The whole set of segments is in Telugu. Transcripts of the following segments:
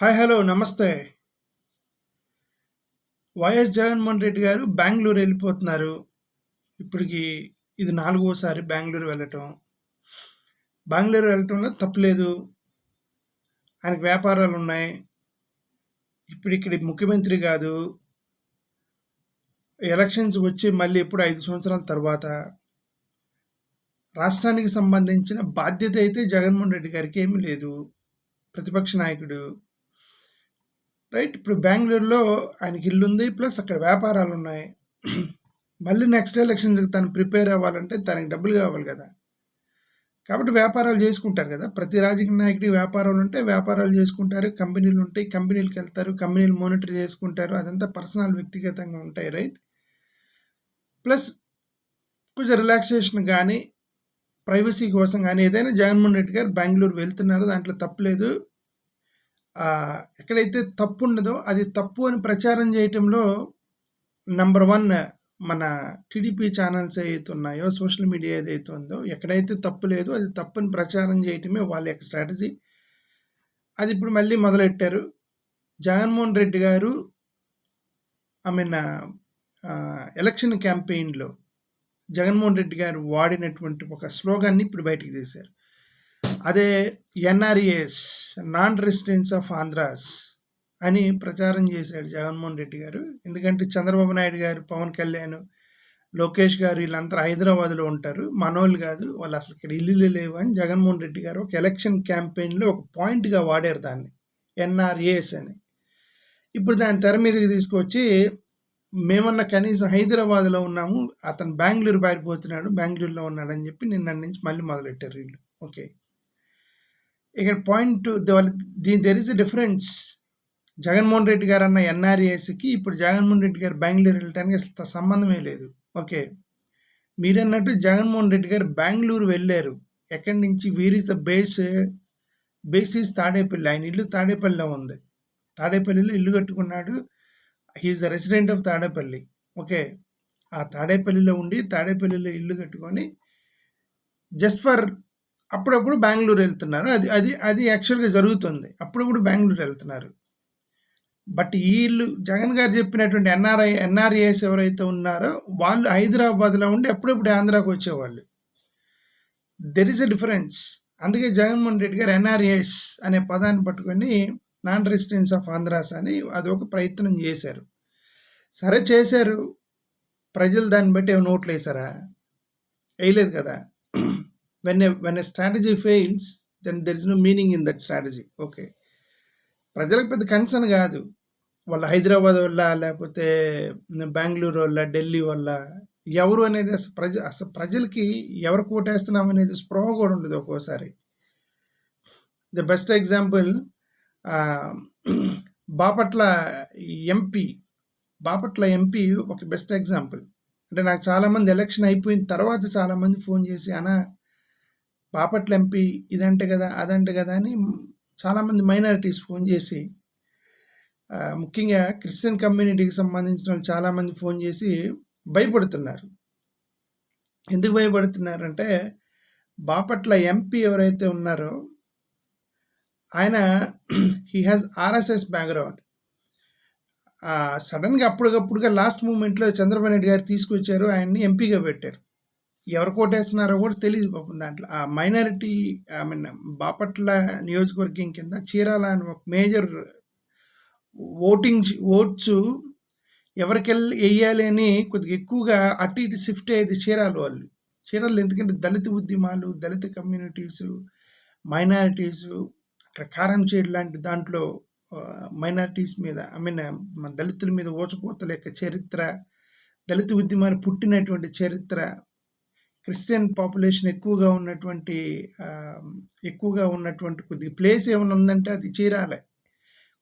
హాయ్ హలో నమస్తే. వైఎస్ జగన్మోహన్ రెడ్డి గారు బెంగళూరు వెళ్ళిపోతున్నారు. ఇప్పటికి ఇది నాలుగోసారి బెంగళూరు వెళ్ళటం. బెంగళూరు వెళ్ళటంలో తప్పలేదు ఆయనకు వ్యాపారాలు ఉన్నాయి. ఇప్పుడు ఇక్కడ ముఖ్యమంత్రి కాదు. ఎలక్షన్స్ వచ్చి మళ్ళీ ఇప్పుడు ఐదు సంవత్సరాల తర్వాత రాష్ట్రానికి సంబంధించిన బాధ్యత అయితే జగన్మోహన్ రెడ్డి గారికి ఏమీ లేదు. ప్రతిపక్ష నాయకుడు. రైట్? ఇప్పుడు బెంగళూరులో ఆయనకి ఇల్లు ఉంది ప్లస్ అక్కడ వ్యాపారాలు ఉన్నాయి మళ్ళీ నెక్స్ట్ ఎలక్షన్స్కి తను ప్రిపేర్ అవ్వాలంటే తనకి డబ్బులు కావాలి కదా. కాబట్టి వ్యాపారాలు చేసుకుంటారు కదా. ప్రతి రాజకీయ నాయకుడికి వ్యాపారాలు ఉంటే వ్యాపారాలు చేసుకుంటారు కంపెనీలు ఉంటాయి కంపెనీలకు వెళ్తారు కంపెనీలు మానిటర్ చేసుకుంటారు. అదంతా పర్సనల్ వ్యక్తిగతంగా ఉంటాయి రైట్? ప్లస్ కొంచెం రిలాక్సేషన్ కానీ ప్రైవసీ కోసం కానీ ఏదైనా జగన్మోహన్ రెడ్డి గారు బెంగళూరు వెళ్తున్నారు దాంట్లో తప్పలేదు ఎక్కడైతే తప్పు ఉండదో అది తప్పు అని ప్రచారం చేయటంలో నంబర్ వన్ మన టీడీపీ ఛానల్స్ ఏదైతే ఉన్నాయో సోషల్ మీడియా ఏదైతే ఉందో ఎక్కడైతే తప్పు లేదో అది తప్పుని ప్రచారం చేయటమే వాళ్ళ యొక్క స్ట్రాటజీ. అది ఇప్పుడు మళ్ళీ మొదలెట్టారు. Jaganmohan Reddy garu I mean election క్యాంపెయిన్లో Jaganmohan Reddy గారు వాడినటువంటి ఒక స్లోగాన్ని ఇప్పుడు బయటికి తీశారు. అదే NRAS non residents of Andhras అని ప్రచారం చేశాడు జగన్మోహన్ రెడ్డి గారు. ఎందుకంటే చంద్రబాబు నాయుడు గారు పవన్ కళ్యాణ్ లోకేష్ గారు వీళ్ళంతా హైదరాబాద్లో ఉంటారు. మనోళ్ళు కాదు వాళ్ళు అసలు ఇక్కడ ఇల్లు లేవు అని జగన్మోహన్ రెడ్డి గారు ఒక ఎలక్షన్ క్యాంపెయిన్లో ఒక పాయింట్గా వాడారు దాన్ని. ఎన్ఆర్ఏఎస్ అని. ఇప్పుడు దాని తెర మీదకి తీసుకొచ్చి మేమన్నా కనీసం హైదరాబాద్లో ఉన్నాము అతను బెంగళూరు పారిపోతున్నాడు బెంగళూరులో ఉన్నాడని చెప్పి నిన్న నుంచి మళ్ళీ మొదలెట్టారు వీళ్ళు. ఓకే. ఇక్కడ పాయింట్ దీని there is difference Jaganmohan Reddy గారు అన్న ఎన్ఆర్ఏస్కి ఇప్పుడు జగన్మోహన్ రెడ్డి గారు బెంగళూరు వెళ్ళడానికి అసలు సంబంధమే లేదు. ఓకే. మీరన్నట్టు జగన్మోహన్ రెడ్డి గారు బెంగళూరు వెళ్ళారు. ఎక్కడి నుంచి? Where is the base base is Tadepalli. ఆయన ఇల్లు తాడేపల్లిలో ఉంది. తాడేపల్లిలో ఇల్లు కట్టుకున్నాడు. He is the resident of Tadepalli. Okay. ఆ తాడేపల్లిలో ఉండి తాడేపల్లిలో ఇల్లు కట్టుకొని జస్ట్ ఫర్ అప్పుడప్పుడు బెంగళూరు వెళ్తున్నారు. అది అది అది యాక్చువల్గా జరుగుతుంది. అప్పుడప్పుడు బెంగళూరు వెళ్తున్నారు. బట్ వీళ్ళు జగన్ గారు చెప్పినటువంటి ఎన్ఆర్ఐ ఎన్ఆర్ఏఎస్ ఎవరైతే ఉన్నారో వాళ్ళు హైదరాబాద్లో ఉండి అప్పుడప్పుడు ఆంధ్రాకి వచ్చేవాళ్ళు. దెర్ ఇస్ అ డిఫరెన్స్ అందుకే జగన్మోహన్ రెడ్డి గారు ఎన్ఆర్ఏఎస్ అనే పదాన్ని పట్టుకొని నాన్ రెసిడెన్స్ ఆఫ్ ఆంధ్రాస్ అని అది ఒక ప్రయత్నం చేశారు. సరే చేశారు. ప్రజలు దాన్ని బట్టి ఏమైనా నోట్లు వేసారా వేయలేదు కదా? When a when a strategy fails then there is no meaning in that strategy. Okay ప్రజలకు పెద్ద కన్సర్న్ కాదు. వాళ్ళ హైదరాబాద్ వల్ల లేకపోతే బెంగళూరు వల్ల ఢిల్లీ వల్ల ఎవరు అనేది అసలు ప్రజ అసలు ప్రజలకి ఎవరు కోటేస్తున్నాం అనేది స్పృహ కూడా ఉండదు ఒక్కోసారి. The best example Bapatla MP Bapatla MP ఒక బెస్ట్ ఎగ్జాంపుల్ అంటే నాకు చాలామంది ఎలక్షన్ అయిపోయిన తర్వాత చాలామంది ఫోన్ చేసి అనా బాపట్ల ఎంపీ ఇదంటే కదా అదంటే కదా అని చాలామంది మైనారిటీస్ ఫోన్ చేసి ముఖ్యంగా క్రిస్టియన్ కమ్యూనిటీకి సంబంధించిన వాళ్ళు చాలామంది ఫోన్ చేసి భయపడుతున్నారు. ఎందుకు భయపడుతున్నారంటే బాపట్ల ఎంపీ ఎవరైతే ఉన్నారో ఆయన హీ హ్యాస్ ఆర్ఎస్ఎస్ బ్యాక్గ్రౌండ్ సడన్గా అప్పటికప్పుడుగా లాస్ట్ మూమెంట్లో చంద్రబాబు నాయుడు గారు తీసుకొచ్చారు ఆయన్ని ఎంపీగా పెట్టారు. ఎవరు కోటేస్తున్నారో కూడా తెలియదు పాపం దాంట్లో. ఆ మైనారిటీ ఐ మీన్ బాపట్ల నియోజకవర్గం కింద చీరాల అని ఒక మేజర్ ఓటింగ్ ఓట్స్ ఎవరికెళ్ళి వెయ్యాలి అని కొద్దిగా ఎక్కువగా అటు ఇటు షిఫ్ట్ అయ్యేది చీరాల వాళ్ళు. చీరాలు ఎందుకంటే దళిత ఉద్యమాలు దళిత కమ్యూనిటీస్ మైనారిటీస్ అక్కడ కారం చేయడం లాంటి దాంట్లో మైనారిటీస్ మీద ఐ మీన్ మన దళితుల మీద ఓచకోతల యొక్క చరిత్ర దళిత ఉద్యమాలు పుట్టినటువంటి చరిత్ర క్రిస్టియన్ పాపులేషన్ ఎక్కువగా ఉన్నటువంటి ఎక్కువగా ఉన్నటువంటి కొద్దిగా ప్లేస్ ఏమైనా ఉందంటే అది చీరాలే.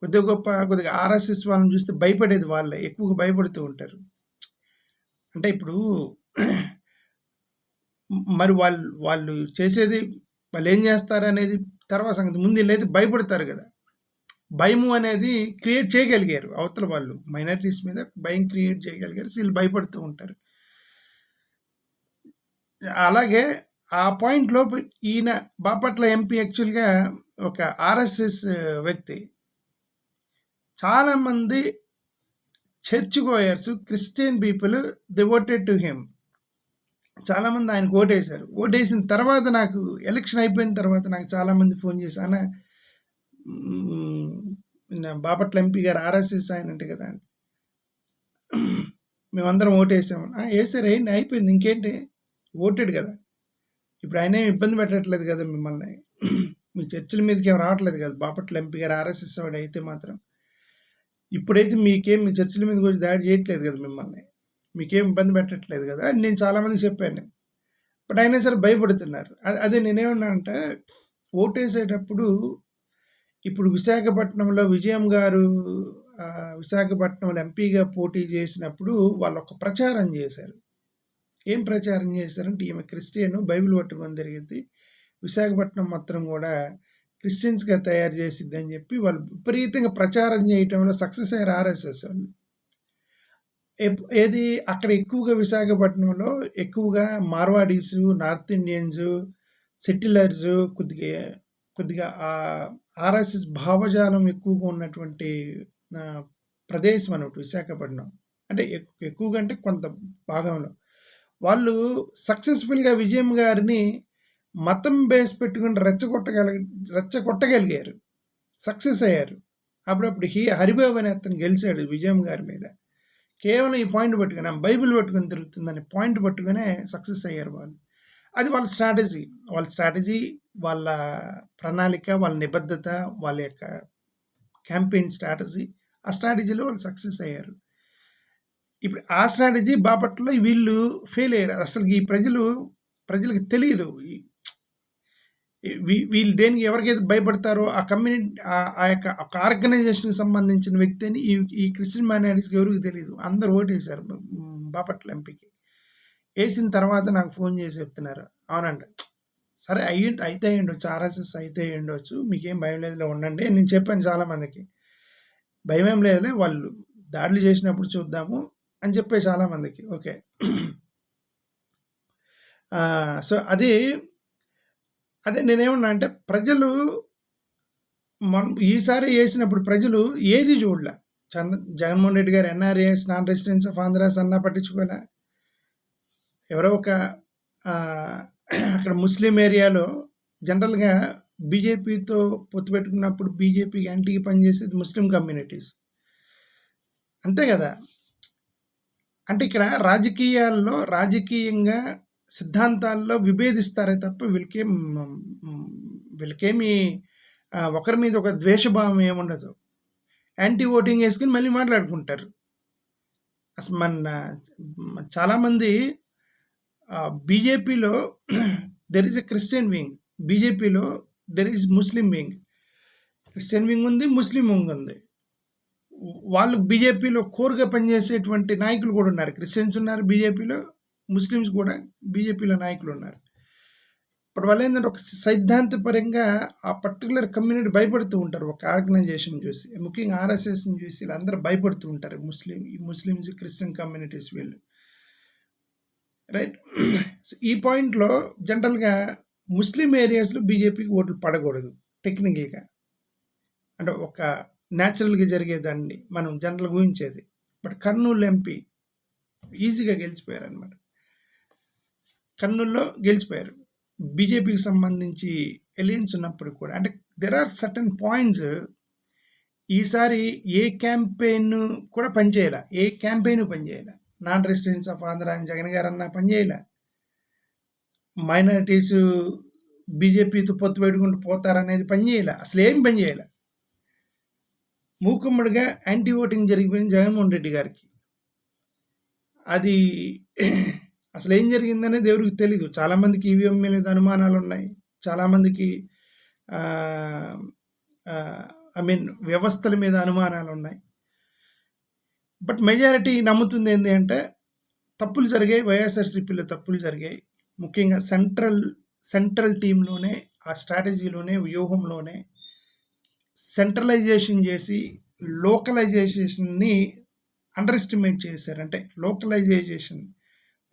కొద్దిగా గొప్ప కొద్దిగా ఆర్ఎస్ఎస్ వాళ్ళని చూస్తే భయపడేది వాళ్ళే ఎక్కువగా భయపడుతూ ఉంటారు. అంటే ఇప్పుడు మరి వాళ్ళు వాళ్ళు చేసేది వాళ్ళు ఏం చేస్తారు అనేది తర్వాత సంగతి. ముందు వీళ్ళైతే భయపడతారు కదా. భయము అనేది క్రియేట్ చేయగలిగారు. అవతల వాళ్ళు మైనారిటీస్ మీద భయం క్రియేట్ చేయగలిగారు. వీళ్ళు భయపడుతూ ఉంటారు. అలాగే ఆ పాయింట్లో ఈయన బాపట్ల ఎంపీ యాక్చువల్గా ఒక ఆర్ఎస్ఎస్ uh, వ్యక్తి. చాలామంది church goers Christian people devoted to him చాలామంది ఆయనకు ఓటేశారు. ఓటేసిన తర్వాత నాకు ఎలక్షన్ అయిపోయిన తర్వాత నాకు చాలామంది ఫోన్ చేసి అన్న బాపట్ల ఎంపీ గారు ఆర్ఎస్ఎస్ ఆయన అంటే కదా మేమందరం ఓటేసాము వేసారు ఏంటి అయిపోయింది. ఇంకేంటి? ఓటెడ్ కదా. ఇప్పుడు ఆయన ఏం ఇబ్బంది పెట్టట్లేదు కదా మిమ్మల్ని. మీ చర్చల మీదకి ఏమి రావట్లేదు కదా. బాపట్ల ఎంపీ గారు ఆర్ఎస్ఎస్ వాడు అయితే మాత్రం. ఇప్పుడైతే మీకేం మీ చర్చిల మీద వచ్చి దాడి చేయట్లేదు కదా మిమ్మల్ని. మీకేం ఇబ్బంది పెట్టట్లేదు కదా అని నేను చాలామందికి చెప్పాను. బట్ అయినా సరే భయపడుతున్నారు. అ- అదే నేనేమన్నానంటే ఓటేసేటప్పుడు ఇప్పుడు విశాఖపట్నంలో విజయం గారు విశాఖపట్నంలో ఎంపీగా పోటీ చేసినప్పుడు వాళ్ళు ఒక ప్రచారం చేశారు. ఏం ప్రచారం చేశారంటే ఈమె క్రిస్టియన్ బైబిల్ పట్టుకొని తిరిగింది. విశాఖపట్నం మొత్తం కూడా క్రిస్టియన్స్గా తయారు చేసిద్ది అని చెప్పి వాళ్ళు విపరీతంగా ప్రచారం చేయటంలో సక్సెస్ అయ్యారు ఆర్ఎస్ఎస్ వాళ్ళు. ఏది అక్కడ ఎక్కువగా విశాఖపట్నంలో ఎక్కువగా మార్వాడీస్ నార్త్ ఇండియన్స్ సెటిలర్స్ కొద్దిగా కొద్దిగా ఆర్ఎస్ఎస్ భావజాలం ఎక్కువగా ఉన్నటువంటి ప్రదేశం అన్నట్టు విశాఖపట్నం. అంటే ఎక్కువగా అంటే కొంత భాగంలో. వాళ్ళు సక్సెస్ఫుల్గా విజయం గారిని మతం బేస్ పెట్టుకుని రెచ్చగొట్టగల రెచ్చగొట్టగలిగారు. సక్సెస్ అయ్యారు. అప్పుడప్పుడు హీ హరిబాబు అనే అతను గెలిచాడు విజయం గారి మీద. కేవలం ఈ పాయింట్ పట్టుకుని బైబిల్ పట్టుకుని తిరుగుతుందని పాయింట్ పట్టుకునే సక్సెస్ అయ్యారు వాళ్ళు. అది వాళ్ళ స్ట్రాటజీ వాళ్ళ స్ట్రాటజీ వాళ్ళ ప్రణాళిక వాళ్ళ నిబద్ధత వాళ్ళ యొక్క క్యాంపెయిన్ స్ట్రాటజీ ఆ స్ట్రాటజీలో వాళ్ళు సక్సెస్ అయ్యారు. ఇప్పుడు ఆ స్ట్రాటజీ బాపట్లలో వీళ్ళు ఫెయిల్ అయ్యారు. అసలు ఈ ప్రజలు ప్రజలకు తెలియదు. ఈ- వీ- వీళ్ళు దేనికి ఎవరికైతే భయపడతారో ఆ కమ్యూనిటీ ఆ- ఆ యొక్క ఒక ఆర్గనైజేషన్కి సంబంధించిన వ్యక్తి అని ఈ ఈ క్రిస్టియన్ మైనారిటీస్కి ఎవరికి తెలియదు. అందరూ ఓటేశారు బాపట్ల ఎంపీకి. వేసిన తర్వాత నాకు ఫోన్ చేసి చెప్తున్నారు. అవునండి సరే అయ్యి అయితే ఉండొచ్చు ఆర్ఎస్ఎస్ అయితే ఉండొచ్చు మీకేం భయం లేదులే ఉండండి నేను చెప్పాను చాలామందికి. భయం ఏం లేదులే వాళ్ళు దాడులు చేసినప్పుడు చూద్దాము అని చెప్పే చాలామందికి ఓకే. సో అది అదే నేనేమన్నా అంటే ప్రజలు మనం ఈసారి వేసినప్పుడు ప్రజలు ఏది చూడలే. చంద్ర జగన్మోహన్ రెడ్డి గారు NRS non residence of Andhras అన్నా పట్టించుకోలే. ఎవరో ఒక అక్కడ ముస్లిం ఏరియాలో జనరల్గా బీజేపీతో పొత్తు పెట్టుకున్నప్పుడు బీజేపీకి యాంటీకి పనిచేసేది ముస్లిం కమ్యూనిటీస్. అంతే కదా. అంటే ఇక్కడ రాజకీయాల్లో రాజకీయంగా సిద్ధాంతాల్లో విభేదిస్తారే తప్ప వీళ్ళకేం వీళ్ళకేమీ వీళ్ళకేమి ఒకరి మీద ఒక ద్వేషభావం ఏముండదు. యాంటీ ఓటింగ్ వేసుకుని మళ్ళీ మాట్లాడుకుంటారు. అసలు మన చాలామంది బీజేపీలో there is a Christian wing బీజేపీలో there is Muslim wing Christian wing ఉంది ముస్లిం వింగ్ ఉంది. వాళ్ళు బీజేపీలో కోరుగా పనిచేసేటువంటి నాయకులు కూడా ఉన్నారు. క్రిస్టియన్స్ ఉన్నారు బీజేపీలో ముస్లిమ్స్ కూడా బీజేపీలో నాయకులు ఉన్నారు. ఇప్పుడు వాళ్ళు ఏంటంటే ఒక సైద్ధాంతపరంగా ఆ పర్టికులర్ కమ్యూనిటీ భయపడుతూ ఉంటారు. ఒక ఆర్గనైజేషన్ చూసి ముఖ్యంగా ఆర్ఎస్ఎస్ని చూసి వీళ్ళందరూ భయపడుతూ ఉంటారు. ముస్లిం ఈ ముస్లిమ్స్ క్రిస్టియన్ కమ్యూనిటీస్ వీళ్ళు. రైట్? ఈ పాయింట్లో జనరల్గా ముస్లిం ఏరియాస్లో బీజేపీకి ఓట్లు పడకూడదు టెక్నికల్గా. అంటే ఒక న్యాచురల్గా జరిగేదాన్ని మనం జనరల్గా ఊహించేది. బట్ కర్నూలు ఎంపీ ఈజీగా గెలిచిపోయారు అనమాట కర్నూలులో గెలిచిపోయారు. బీజేపీకి సంబంధించి ఎలియన్స్ ఉన్నప్పుడు కూడా అంటే దెర్ ఆర్ సర్టన్ పాయింట్స్ ఈసారి ఏ క్యాంపెయిన్ కూడా పనిచేయాల. ఏ క్యాంపెయిన్ పనిచేయాల. నాన్ రెసిడెన్స్ ఆఫ్ ఆంధ్ర అని జగన్ గారు అన్న పనిచేయాల. మైనారిటీస్ బీజేపీతో పొత్తు పెట్టుకుంటూ పోతారనేది పనిచేయాల. అసలు ఏం పనిచేయాల. మూకుమ్మడిగా యాంటీ ఓటింగ్ జరిగిపోయింది జగన్మోహన్ రెడ్డి గారికి. అది అసలు ఏం జరిగిందనేది ఎవరికి తెలీదు. చాలామందికి ఈవీఎం మీద అనుమానాలు ఉన్నాయి. చాలామందికి ఐ మీన్ వ్యవస్థల మీద అనుమానాలు ఉన్నాయి. బట్ మెజారిటీ నమ్ముతుంది ఏంటి అంటే తప్పులు జరిగాయి. వైఎస్ఆర్సీపీలో తప్పులు జరిగాయి. ముఖ్యంగా సెంట్రల్ సెంట్రల్ టీంలోనే ఆ స్ట్రాటజీలోనే వ్యూహంలోనే సెంట్రలైజేషన్ చేసి లోకలైజేషన్ని అండర్ ఎస్టిమేట్ చేశారు. అంటే లోకలైజేషన్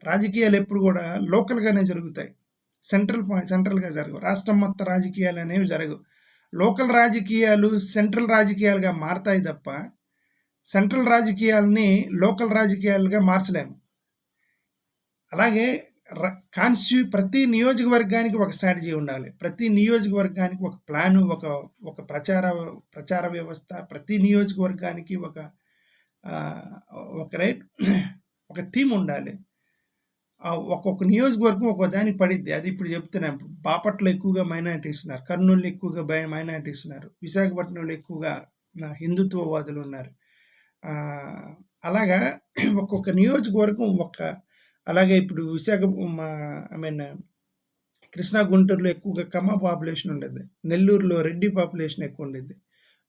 రాజకీయాలు ఎప్పుడు కూడా లోకల్గానే జరుగుతాయి. సెంట్రల్ పాయింట్ సెంట్రల్గా జరగవు. రాష్ట్రం మొత్తం రాజకీయాలు అనేవి జరగవు. లోకల్ రాజకీయాలు సెంట్రల్ రాజకీయాలుగా మారతాయి తప్ప సెంట్రల్ రాజకీయాలని లోకల్ రాజకీయాలుగా మార్చలేము. అలాగే కాన్స్టిట్యూ ప్రతి నియోజకవర్గానికి ఒక స్ట్రాటజీ ఉండాలి. ప్రతి నియోజకవర్గానికి ఒక ప్లాను ఒక ఒక ప్రచార ప్రచార వ్యవస్థ ప్రతి నియోజకవర్గానికి ఒక ఒక రైట్ ఒక థీమ్ ఉండాలి. ఒక్కొక్క నియోజకవర్గం ఒక్కో దానికి పడిద్ది. అది ఇప్పుడు చెప్తున్నాను బాపట్లో ఎక్కువగా మైనారిటీస్ ఉన్నారు. కర్నూలు ఎక్కువగా బై మైనారిటీస్ ఉన్నారు. విశాఖపట్నంలో ఎక్కువగా హిందుత్వవాదులు ఉన్నారు. అలాగా ఒక్కొక్క నియోజకవర్గం ఒక్క అలాగే ఇప్పుడు విశాఖ ఐ మీన్ కృష్ణా గుంటూరులో ఎక్కువగా కమ్మ పాపులేషన్ ఉండేది. నెల్లూరులో రెడ్డి పాపులేషన్ ఎక్కువ ఉండేది.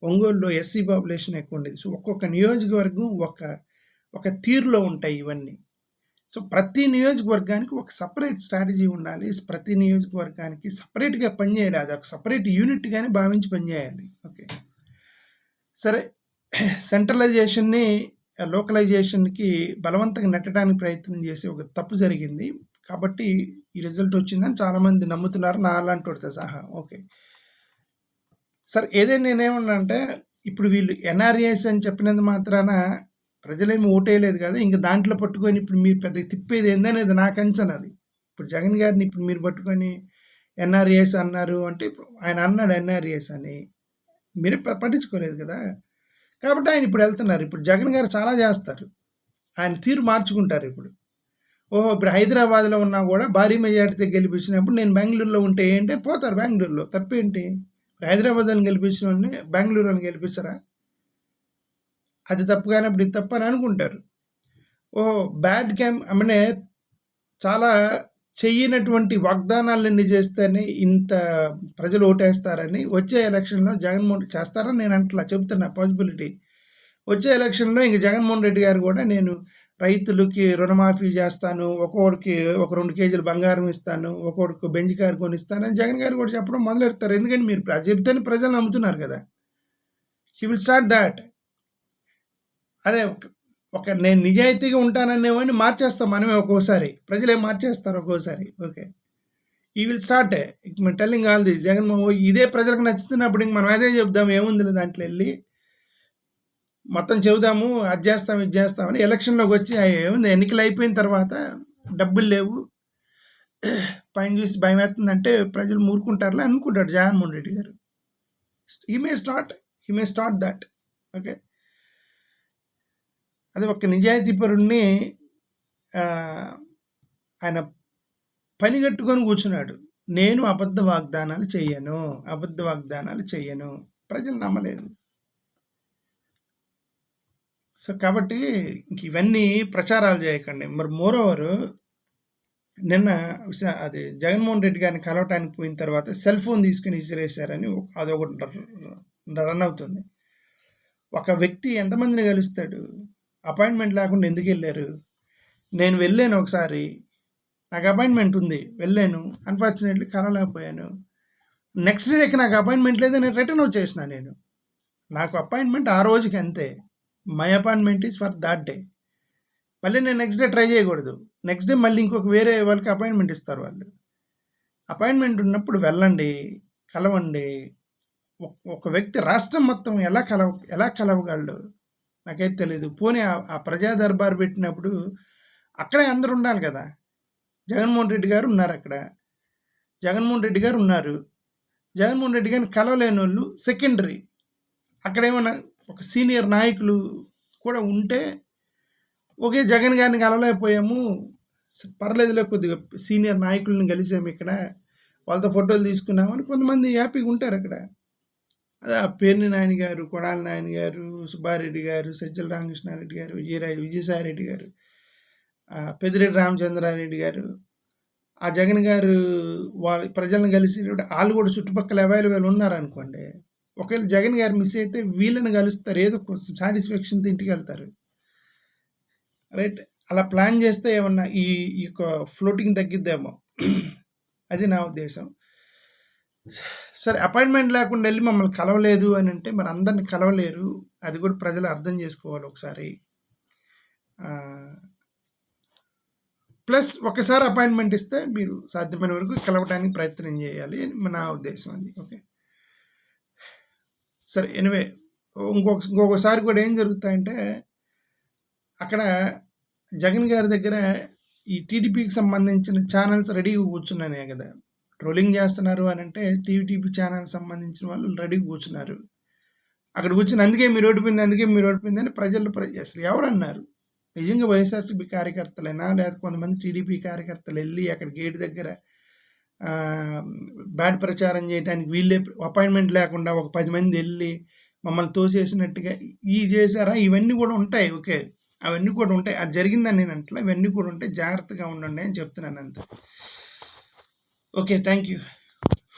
ఒంగోలులో ఎస్సీ పాపులేషన్ ఎక్కువ ఉండేది. సో ఒక్కొక్క నియోజకవర్గం ఒక ఒక తీరులో ఉంటాయి ఇవన్నీ. సో ప్రతి నియోజకవర్గానికి ఒక సపరేట్ స్ట్రాటజీ ఉండాలి. ప్రతి నియోజకవర్గానికి సపరేట్గా పనిచేయాలి. అది ఒక సపరేట్ యూనిట్గానే భావించి పనిచేయాలి. ఓకే. సరే సెంట్రలైజేషన్ని లోకలైజేషన్కి బలవంతంగా నెట్టడానికి ప్రయత్నం చేసి ఒక తప్పు జరిగింది. కాబట్టి ఈ రిజల్ట్ వచ్చిందని చాలామంది నమ్ముతున్నారు. నా అలాంటి వాడితే సహా. ఓకే. సార్ ఏదైనా నేనేమన్నా అంటే ఇప్పుడు వీళ్ళు ఎన్ఆర్ఏస్ అని చెప్పినందు మాత్రాన ప్రజలేమి ఓటేయలేదు కదా. ఇంకా దాంట్లో పట్టుకొని ఇప్పుడు మీరు పెద్ద తిప్పేది ఏందనేది నా కన్సర్న్ అది. ఇప్పుడు జగన్ గారిని ఇప్పుడు మీరు పట్టుకొని ఎన్ఆర్ఏఎస్ అన్నారు అంటే ఇప్పుడు ఆయన అన్నాడు ఎన్ఆర్ఏఎస్ అని. మీరు పట్టించుకోలేదు కదా. కాబట్టి ఆయన ఇప్పుడు వెళ్తున్నారు. ఇప్పుడు జగన్ గారు చాలా చేస్తారు. ఆయన తీరు మార్చుకుంటారు ఇప్పుడు. ఓహో ఇప్పుడు హైదరాబాద్లో ఉన్నా కూడా భారీ మెజార్టీతో గెలిపించినప్పుడు నేను బెంగళూరులో ఉంటే ఏంటి? పోతారు బెంగళూరులో. తప్పేంటి? హైదరాబాద్ వాళ్ళని గెలిపించిన వాళ్ళని బెంగళూరు వాళ్ళని గెలిపించరా? అది తప్పు కానప్పుడు ఇది తప్పు అని అనుకుంటారు. ఓ బ్యాడ్ క్యాంప్ అమ్మనే చాలా చెయ్యనటువంటి వాగ్దానాలన్నీ చేస్తేనే ఇంత ప్రజలు ఓటేస్తారని వచ్చే ఎలక్షన్లో జగన్మోహన్ చేస్తారని నేను అంటలా చెబుతున్నా పాసిబిలిటీ వచ్చే ఎలక్షన్లో ఇంక జగన్మోహన్ రెడ్డి గారు కూడా నేను రైతులకి రుణమాఫీ చేస్తాను ఒక్కొక్కడికి ఒక రెండు కేజీలు బంగారం ఇస్తాను ఒక్కొక్కడికి బెంజ్ కారు కొనిస్తాను అని జగన్ గారు కూడా చెప్పడం మొదలెడతారు. ఎందుకంటే మీరు చెప్తేనే ప్రజలు నమ్ముతున్నారు కదా. హీ విల్ స్టార్ట్ దాట్ అదే ఒక- నేను నిజాయితీగా ఉంటాననేవాడిని మార్చేస్తాం మనమే ఒక్కోసారి. ప్రజలే మార్చేస్తారు ఒక్కోసారి. Okay. He will start. Telling all this. Jaganmohan ఇదే ప్రజలకు నచ్చుతున్నప్పుడు ఇంక మనం అదే చెప్దాం ఏముంది దాంట్లో వెళ్ళి. మొత్తం చెబుదాము అది చేస్తాం ఇది చేస్తామని ఎలక్షన్లోకి వచ్చి ఏముంది ఎన్నికలు అయిపోయిన తర్వాత డబ్బులు లేవు. పైన చూసి భయం వేస్తుందంటే ప్రజలు మూరుకుంటారులే అనుకుంటాడు జగన్మోహన్ రెడ్డి గారు. He may start he may start that okay. అది ఒక నిజాయితీపరుణ్ణి ఆయన పని కట్టుకొని కూర్చున్నాడు. నేను అబద్ధ వాగ్దానాలు చెయ్యను అబద్ధ వాగ్దానాలు చెయ్యను. ప్రజలు నమ్మలేదు. సో కాబట్టి ఇంక ఇవన్నీ ప్రచారాలు చేయకండి. మరి మోర్ ఓవర్ నిన్న విశా- అది జగన్మోహన్ రెడ్డి గారిని కలవటానికి పోయిన తర్వాత సెల్ ఫోన్ తీసుకుని ఇసిరేశారని ఒక- అదొకటి ర- రన్ అవుతుంది. ఒక వ్యక్తి ఎంతమందిని కలుస్తాడు? అపాయింట్మెంట్ లేకుండా ఎందుకు వెళ్ళారు? నేను వెళ్ళాను ఒకసారి. నాకు అపాయింట్మెంట్ ఉంది. వెళ్ళాను. అన్ఫార్చునేట్లీ కలవలేకపోయాను నెక్స్ట్ డేకి నాకు అపాయింట్మెంట్ లేదు నేను రిటర్న్ వచ్చేసిన నేను. నాకు అపాయింట్మెంట్ ఆ రోజుకి అంతే. My appointment is for that day. మళ్ళీ నేను నెక్స్ట్ డే ట్రై చేయకూడదు. నెక్స్ట్ డే మళ్ళీ ఇంకొక వేరే వాళ్ళకి అపాయింట్మెంట్ ఇస్తారు వాళ్ళు. అపాయింట్మెంట్ ఉన్నప్పుడు వెళ్ళండి. కలవండి. ఒక- ఒక వ్యక్తి రాష్ట్రం మొత్తం ఎలా కలవ ఎలా కలవగలడు? నాకైతే తెలియదు పోనీ ఆ- ప్రజా దర్బార్ పెట్టినప్పుడు అక్కడే అందరు ఉండాలి కదా. జగన్మోహన్ రెడ్డి గారు ఉన్నారు అక్కడ. జగన్మోహన్ రెడ్డి గారు ఉన్నారు. జగన్మోహన్ రెడ్డి గారిని కలవలేని వాళ్ళు సెకండరీ. అక్కడ ఏమైనా ఒక సీనియర్ నాయకులు కూడా ఉంటే ఓకే జగన్ గారిని కలవలేకపోయాము. పర్లేదులే కొద్దిగా సీనియర్ నాయకులను కలిసాము ఇక్కడ. వాళ్ళతో ఫోటోలు తీసుకున్నామని కొంతమంది హ్యాపీగా ఉంటారు అక్కడ. అదే ఆ పేర్ని నాయన గారు కొడాలి నాయన గారు సుబ్బారెడ్డి గారు సజ్జల రామకృష్ణారెడ్డి గారు విజయరాయ్ విజయసాయిరెడ్డి గారు పెద్దిరెడ్డి రామచంద్రారెడ్డి గారు ఆ జగన్ గారు వాళ్ళ ప్రజలను కలిసి వాళ్ళు కూడా చుట్టుపక్కల అవైలబుల్ ఉన్నారనుకోండి ఒకవేళ జగన్ గారు మిస్ అయితే వీళ్ళని కలుస్తారు ఏదో సాటిస్ఫాక్షన్తో ఇంటికి వెళ్తారు. రైట్ అలా ప్లాన్ చేస్తే ఏమన్నా ఈ ఈ యొక్క ఫ్లోటింగ్ తగ్గిద్దేమో. అది నా ఉద్దేశం. సరే అపాయింట్మెంట్ లేకుండా వెళ్ళి మమ్మల్ని కలవలేదు అని అంటే మరి అందరిని కలవలేరు. అది కూడా ప్రజలు అర్థం చేసుకోవాలి ఒకసారి. ప్లస్ ఒకసారి అపాయింట్మెంట్ ఇస్తే మీరు సాధ్యమైన వరకు కలవడానికి ప్రయత్నం చేయాలి అని నా ఉద్దేశం అది. ఓకే. సరే ఎనివే ఇంకొక ఇంకొకసారి కూడా ఏం జరుగుతాయంటే అక్కడ జగన్ గారి దగ్గర ఈ టీడీపీకి సంబంధించిన ఛానల్స్ రెడీగా కూర్చున్నానే కదా. ట్రోలింగ్ చేస్తున్నారు అని అంటే టీవీటీపీ ఛానల్ సంబంధించిన వాళ్ళు రెడీ కూర్చున్నారు. అక్కడ కూర్చుని అందుకే మీరు ఓడిపోయింది అందుకే మీరు ఓడిపోయింది అని ప్రజలు అసలు ఎవరు అన్నారు నిజంగా వైఎస్ఆర్సీపీ కార్యకర్తలైనా? లేదా కొంతమంది టీడీపీ కార్యకర్తలు వెళ్ళి అక్కడ గేట్ దగ్గర బ్యాడ్ ప్రచారం చేయడానికి వీళ్ళే అపాయింట్మెంట్ లేకుండా ఒక పది మంది వెళ్ళి మమ్మల్ని తోసేసినట్టుగా ఈ చేశారా? ఇవన్నీ కూడా ఉంటాయి. ఓకే. అవన్నీ కూడా ఉంటాయి. అది జరిగిందని నేను అంటలా. ఇవన్నీ కూడా ఉంటాయి జాగ్రత్తగా ఉండండి అని చెప్తున్నాను అంతే. Okay, thank you.